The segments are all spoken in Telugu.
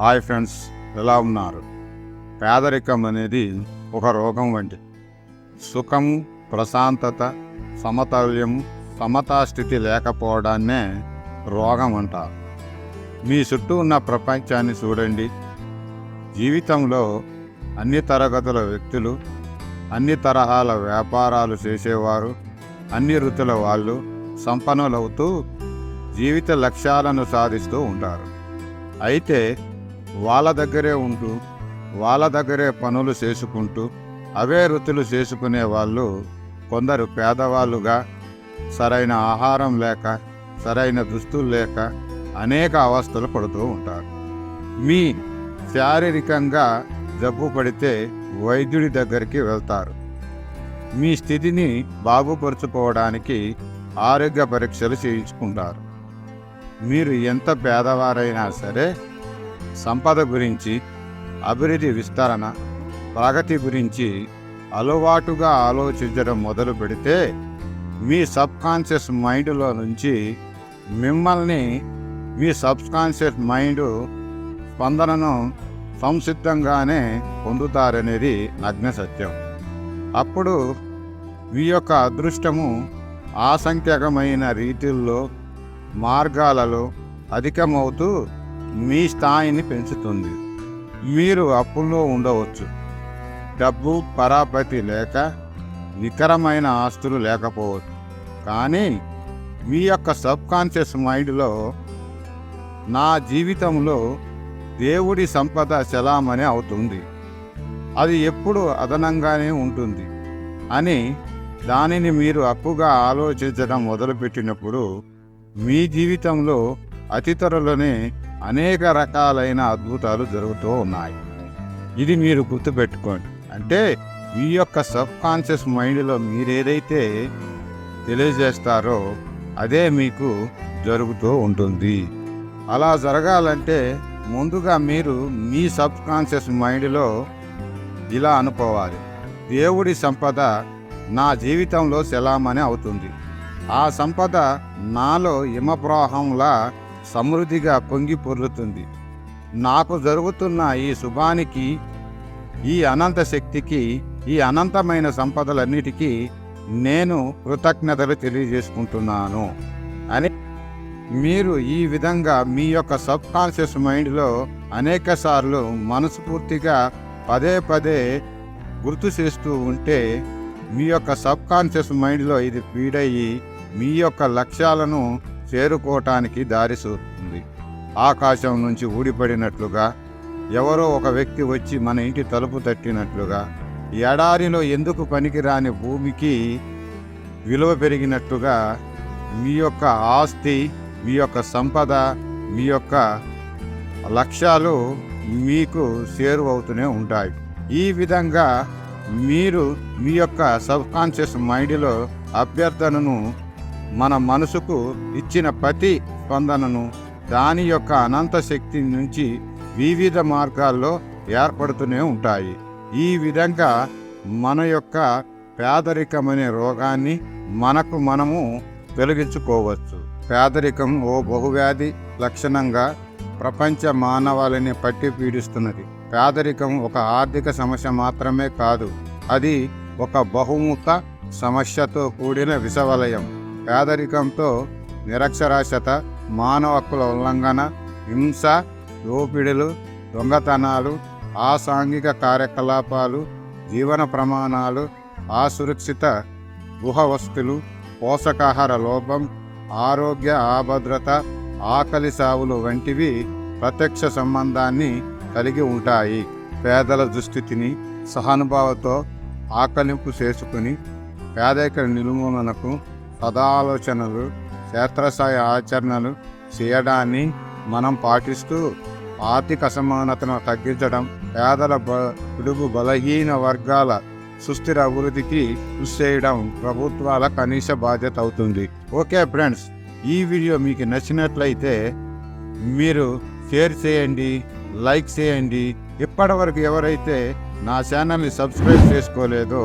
హాయ్ ఫ్రెండ్స్ ఎలా ఉన్నారు? పేదరికం అనేది ఒక రోగం వంటి సుఖం ప్రశాంతత సమతౌల్యం సమతాస్థితి లేకపోవడాన్నే రోగం అంటారు. మీ చుట్టూ ఉన్న ప్రపంచాన్ని చూడండి. జీవితంలో అన్ని తరగతుల వ్యక్తులు అన్ని తరహాల వ్యాపారాలు చేసేవారు అన్ని వృత్తుల వాళ్ళు సంపన్నులవుతూ జీవిత లక్ష్యాలను సాధిస్తూ ఉంటారు. అయితే వాళ్ళ దగ్గరే ఉంటూ వాళ్ళ దగ్గరే పనులు చేసుకుంటూ అవే వృత్తులు చేసుకునే వాళ్ళు కొందరు పేదవాళ్ళుగా సరైన ఆహారం లేక సరైన దుస్తులు లేక అనేక అవస్థలు పడుతూ ఉంటారు. మీ శారీరకంగా జబ్బు పడితే వైద్యుడి దగ్గరికి వెళ్తారు. మీ స్థితిని బాగుపరుచుకోవడానికి ఆరోగ్య పరీక్షలు చేయించుకుంటారు. మీరు ఎంత పేదవారైనా సరే సంపద గురించి అభివృద్ధి విస్తరణ ప్రగతి గురించి అలవాటుగా ఆలోచించడం మొదలు పెడితే మీ సబ్కాన్షియస్ మైండ్లో నుంచి మిమ్మల్ని మీ సబ్కాన్షియస్ మైండ్ స్పందనను సంసిద్ధంగానే పొందుతారనేది నగ్న సత్యం. అప్పుడు మీ యొక్క అదృష్టము ఆసంఖ్యకమైన రీతిల్లో మార్గాలలో అధికమవుతూ మీ స్థాయిని పెంచుతుంది. మీరు అప్పుల్లో ఉండవచ్చు. డబ్బు పరాపతి లేక నికరమైన ఆస్తులు లేకపోవచ్చు. కానీ మీ యొక్క సబ్ కాన్షియస్ మైండ్లో నా జీవితంలో దేవుడి సంపద చలామణి అవుతుంది. అది ఎప్పుడు అదనంగానే ఉంటుంది. అని దానిని మీరు అప్పుగా ఆలోచించడం మొదలుపెట్టినప్పుడు మీ జీవితంలో అతితరులనే అనేక రకాలైన అద్భుతాలు జరుగుతూ ఉన్నాయి. ఇది మీరు గుర్తుపెట్టుకోండి. అంటే మీ యొక్క సబ్ కాన్షియస్ మైండ్లో మీరేదైతే తెలియజేస్తారో అదే మీకు జరుగుతూ ఉంటుంది. అలా జరగాలంటే ముందుగా మీరు మీ సబ్ కాన్షియస్ మైండ్లో ఇలా అనుకోవాలి. దేవుడి సంపద నా జీవితంలో శలామణి అవుతుంది. ఆ సంపద నాలో హిమప్రవాహంలా సమృద్ధిగా పొంగి పొర్లుతుంది. నాకు జరుగుతున్న ఈ శుభానికి ఈ అనంత శక్తికి ఈ అనంతమైన సంపదలన్నిటికీ నేను కృతజ్ఞతలు తెలియజేసుకుంటున్నాను అని మీరు ఈ విధంగా మీ యొక్క సబ్ కాన్షియస్ మైండ్లో అనేక సార్లు మనస్ఫూర్తిగా పదే పదే గుర్తు చేస్తూ ఉంటే మీ యొక్క సబ్ కాన్షియస్ మైండ్లో ఇది ఫీడయ్యి మీ యొక్క లక్ష్యాలను చేరుకోవటానికి దారి చూపుతుంది ఆకాశం నుంచి ఊడిపడినట్లుగా ఎవరో ఒక వ్యక్తి వచ్చి మన ఇంటి తలుపు తట్టినట్లుగా ఎడారిలో ఎందుకు పనికిరాని భూమికి విలువ పెరిగినట్లుగా మీ యొక్క ఆస్తి మీ యొక్క సంపద మీ యొక్క లక్ష్యాలు మీకు చేరువవుతూనే ఉంటాయి. ఈ విధంగా మీరు మీ యొక్క సబ్కాన్షియస్ మైండ్లో అభ్యర్థనను మన మనసుకు ఇచ్చిన ప్రతి స్పందనను దాని యొక్క అనంత శక్తి నుంచి వివిధ మార్గాల్లో ఏర్పడుతూనే ఉంటాయి. ఈ విధంగా మన యొక్క పేదరికం అనే రోగాన్ని మనకు మనము తొలగించుకోవచ్చు. పేదరికం ఓ బహువ్యాధి లక్షణంగా ప్రపంచ మానవాళిని పట్టి పీడిస్తున్నది. పేదరికం ఒక ఆర్థిక సమస్య మాత్రమే కాదు అది ఒక బహుముఖ సమస్యతో కూడిన విషవలయం. పేదరికంతో నిరక్షరాస్యత మానవ హక్కుల ఉల్లంఘన హింస దోపిడీలు దొంగతనాలు అసాంఘిక కార్యకలాపాలు జీవన ప్రమాణాలు అసురక్షిత గృహ పోషకాహార లోపం ఆరోగ్య ఆభద్రత ఆకలి సావులు వంటివి ప్రత్యక్ష సంబంధాన్ని కలిగి ఉంటాయి. పేదల దుస్థితిని సహానుభావతో ఆకలింపు చేసుకుని పేదరిక నిర్మూలనకు సదాలోచనలు క్షేత్రస్థాయి ఆచరణలు చేయడాన్ని మనం పాటిస్తూ ఆర్థిక అసమానతను తగ్గించడం పేదల బ పిడుగు బలహీన వర్గాల సుస్థిర అభివృద్ధికి కృషి చేయడం ప్రభుత్వాల కనీస బాధ్యత అవుతుంది. ఓకే ఫ్రెండ్స్ ఈ వీడియో మీకు నచ్చినట్లయితే మీరు షేర్ చేయండి లైక్ చేయండి. ఇప్పటివరకు ఎవరైతే నా ఛానల్ని సబ్స్క్రైబ్ చేసుకోలేదో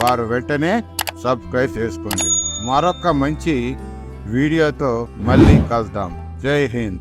వారు వెంటనే సబ్స్క్రైబ్ చేసుకోండి. మరొక మంచి వీడియోతో మళ్ళీ కలుద్దాం. జై హింద్.